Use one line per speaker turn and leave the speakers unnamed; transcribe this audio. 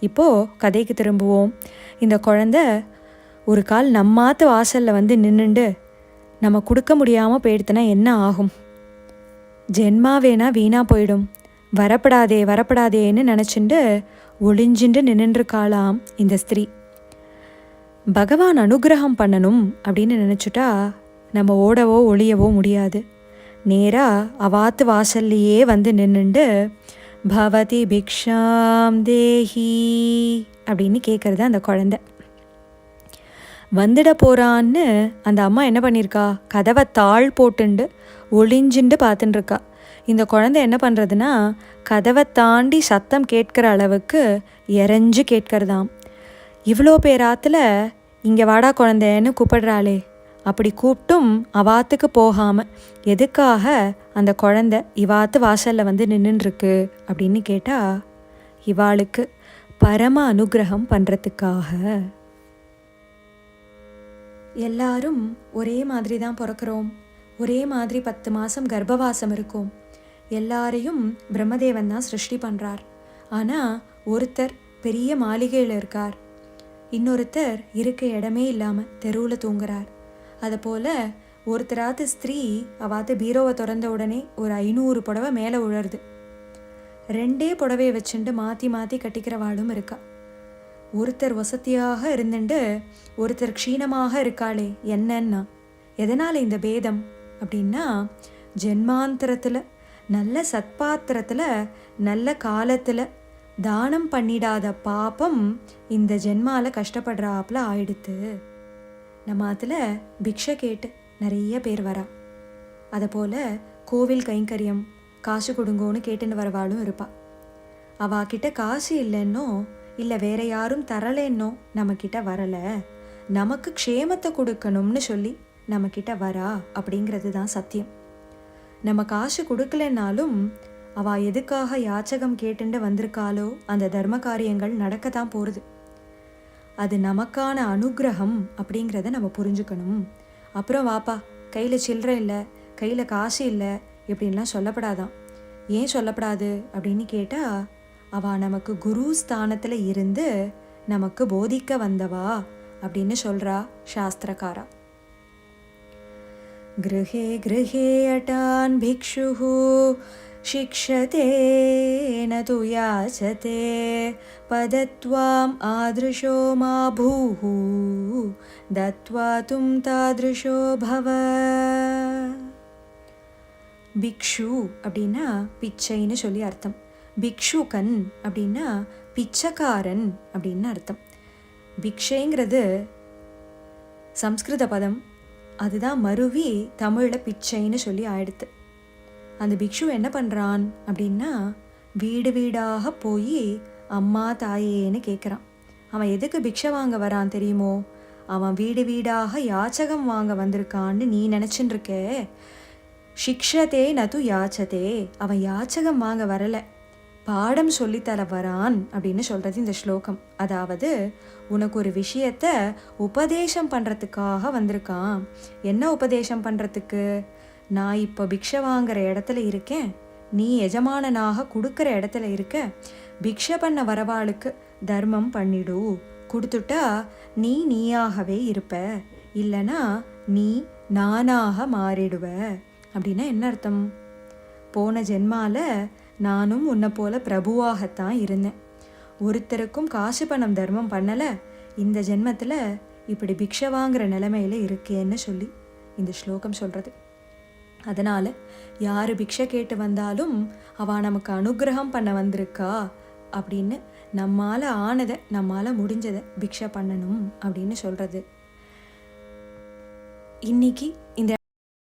இப்போது கதைக்கு திரும்புவோம். இந்த குழந்த ஒரு கால் நம்மாத்து வாசலில் வந்து நின்றுண்டு நம்ம கொடுக்க முடியாமல் போயிடுத்துனா என்ன ஆகும்? ஜென்மாவேனா வீணாக போயிடும். வரப்படாதே வரப்படாதேன்னு நினச்சிண்டு ஒளிஞ்சிண்டு நின்றுருக்காளாம் இந்த ஸ்திரீ. பகவான் அனுகிரகம் பண்ணணும் அப்படின்னு நினச்சிட்டா நம்ம ஓடவோ ஒளியவோ முடியாது. நேராக அவாத்து வாசல்லையே வந்து நின்றுண்டு பவதி பிக்ஷாம் தேஹி அப்படின்னு கேட்குறது அந்த குழந்தை. வந்துட போகிறான்னு அந்த அம்மா என்ன பண்ணியிருக்கா கதவை தாழ் போட்டுண்டு ஒளிஞ்சுண்டு பார்த்துட்டுருக்கா இந்த குழந்தை என்ன பண்ணுறதுன்னா கதவை தாண்டி சத்தம் கேட்குற அளவுக்கு இறைஞ்சு கேட்கறதாம். இவ்வளோ பேராத்தில் இங்கே வாடா குழந்தைன்னு கூப்பிடுறாளே அப்படி கூப்பிட்டும் அவாத்துக்கு போகாமல் எதுக்காக அந்த குழந்தை இவாத்து வாசலில் வந்து நின்றுருக்கு அப்படின்னு கேட்டால் இவாளுக்கு பரம அனுகிரகம் பண்ணுறதுக்காக எல்லாரும் ஒரே மாதிரி தான் பிறக்கிறோம். ஒரே மாதிரி பத்து மாதம் கர்ப்பவாசம் இருக்கும். எல்லாரையும் பிரம்மதேவன் தான் சிருஷ்டி பண்ணுறார் ஆனால் ஒருத்தர் பெரிய மாளிகையில் இருக்கார். இன்னொருத்தர் இருக்க இடமே இல்லாமல் தெருவில் தூங்குறார். அதுபோல் ஒருத்தராத்து ஸ்திரீ அவாத்து பீரோவை திறந்த உடனே ஒரு ஐநூறு புடவை மேலே உழருது. ரெண்டே புடவையை வச்சுட்டு மாற்றி மாற்றி கட்டிக்கிறவாளும் இருக்கா. ஒருத்தர் வசதியாக இருந்துட்டு ஒருத்தர் க்ஷீணமாக இருக்காளே என்னன்னா? எதனால் இந்த பேதம்? அப்படின்னா ஜென்மாந்திரத்தில் நல்ல சத்பாத்திரத்தில் நல்ல காலத்தில் தானம் பண்ணிடாத பாப்பம் இந்த ஜென்மாவில் கஷ்டப்படுறாப்புல ஆயிடுத்து. நம்ம அதில் பிக்ஷை கேட்டு நிறைய பேர் வரா. அதைப்போல் கோவில் கைங்கரியம் காசு கொடுங்கோன்னு கேட்டுன்னு வரவாளும் இருப்பாள் அவாக்கிட்ட காசு இல்லைன்னோ இல்லை வேற யாரும் தரலேன்னோ நம்மக்கிட்ட வரலை. நமக்கு க்ஷேமத்தை கொடுக்கணும்னு சொல்லி நம்மக்கிட்ட வரா அப்படிங்கிறது தான் சத்தியம். நம்ம காசு கொடுக்கலனாலும் அவள் எதுக்காக யாச்சகம் கேட்டுண்டு வந்திருக்காளோ அந்த தர்ம காரியங்கள் நடக்க தான் போகிறது அது நமக்கான அனுகிரகம் அப்படிங்கிறத நம்ம புரிஞ்சுக்கணும் அப்புறம் வாப்பா கையில் சில்லறை இல்லை கையில் காசு இல்லை இப்படின்லாம் சொல்லப்படாதான் ஏன் சொல்லப்படாது அப்படின்னு கேட்டால் அவ நமக்கு குரு ஸ்தானத்தில் இருந்து நமக்கு போதிக்க வந்தவா அப்படின்னு சொல்கிறா சாஸ்திரக்காரா गृहे गृहे अटान् भिक्षुः शिक्षते न तु याचते पदत्वाम् आदृशो मा भूः दत्त्वा तुं तादृशो भव பிக்ஷு அப்படின்னா பிச்சைன்னு சொல்லி அர்த்தம் பிக்ஷுகன் அப்படின்னா பிச்சைக்காரன் அப்படின்னு அர்த்தம் பிக்ஷைங்கிறது சம்ஸ்கிருத பதம் அதுதான் மருவி தமிழில் பிச்சைன்னு சொல்லி ஆயிடுத்து அந்த பிக்ஷு என்ன பண்ணுறான் அப்படின்னா வீடு வீடாக போய் அம்மா தாயேன்னு கேட்குறான் அவன் எதுக்கு பிக்ஷை வாங்க வரான் தெரியுமோ? அவன் வீடு வீடாக யாச்சகம் வாங்க வந்திருக்கான்னு நீ நினச்சின்னு இருக்கே. சிக்ஷதே நது யாச்சதே. அவன் யாச்சகம் வாங்க வரலை. பாடம் சொல்லித்தர வரான் அப்படின்னு சொல்கிறது இந்த ஸ்லோகம். அதாவது உனக்கு ஒரு விஷயத்த உபதேசம் பண்ணுறதுக்காக வந்திருக்கான். என்ன உபதேசம் பண்ணுறதுக்கு நான் இப்போ பிக்ஷை வாங்குற இடத்துல இருக்கேன். நீ எஜமானனாக கொடுக்குற இடத்துல இருக்க. பிக்ஷை பண்ண வரவாளுக்கு தர்மம் பண்ணிடு. கொடுத்துட்டா நீ நீயாகவே இருப்ப. இல்லைனா நீ நானாக மாறிடுவ. அப்படின்னா என்ன அர்த்தம்? போன ஜென்மால நானும் உன்னை போல பிரபுவாகத்தான் இருந்தேன். ஒருத்தருக்கும் காசு பணம் தர்மம் பண்ணலை. இந்த ஜென்மத்தில் இப்படி பிக்ஷை வாங்குற நிலைமையில இருக்கேன்னு சொல்லி இந்த ஸ்லோகம் சொல்கிறது அதனால யாரு பிக்ஷை கேட்டு வந்தாலும் அவ நமக்கு அனுகிரகம் பண்ண வந்திருக்கா அப்படின்னு நம்மால் ஆனதை நம்மால் முடிஞ்சதை பிக்ஷை பண்ணணும் அப்படின்னு சொல்றது. இன்னைக்கு இந்த